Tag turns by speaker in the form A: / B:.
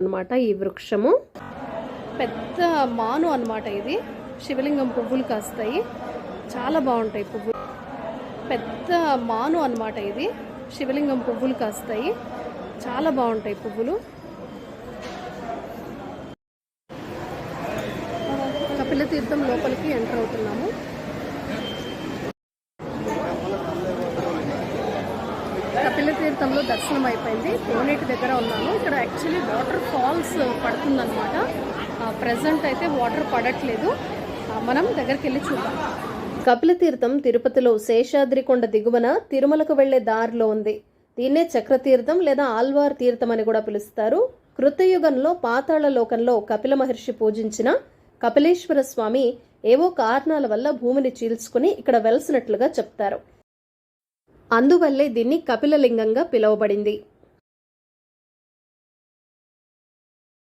A: అనమాట ఈ వృక్షము. పెద్ద మాను అన్నమాట ఇది. శివలింగం పువ్వులు కాస్తాయి. చాలా బాగుంటాయి పువ్వులు. పెద్ద మాను అన్నమాట ఇది. శివలింగం పువ్వులు కాస్తాయి. చాలా బాగుంటాయి పువ్వులు. కపిల తీర్థం లోపలికి ఎంటర్ అవుతున్నాము. కపిల తీర్థంలో దర్శనం అయిపోయింది. కోనేటి దగ్గర ఉన్నాను. ఇక్కడ యాక్చువల్లీ వాటర్ ఫాల్స్ పడుతుందన్నమాట. ప్రజెంట్ అయితే వాటర్ పడట్లేదు. మనం దగ్గరికి వెళ్ళి చూద్దాం. కపిల తీర్థం తిరుపతిలో శేషాద్రి కొండ దిగువన తిరుమలకు వెళ్ళే దారిలో ఉంది. దీన్నే చక్రతీర్థం లేదా ఆల్వార్ తీర్థం అని కూడా పిలుస్తారు. కృతయుగంలో పాతాళ లోకంలో కపిల మహర్షి పూజించిన కపిలేశ్వర స్వామి ఏవో కారణాల వల్ల భూమిని చీల్చుకుని ఇక్కడ వెలసినట్లుగా చెప్తారు. అందువల్లే దీన్ని కపిలలింగంగా పిలువబడింది.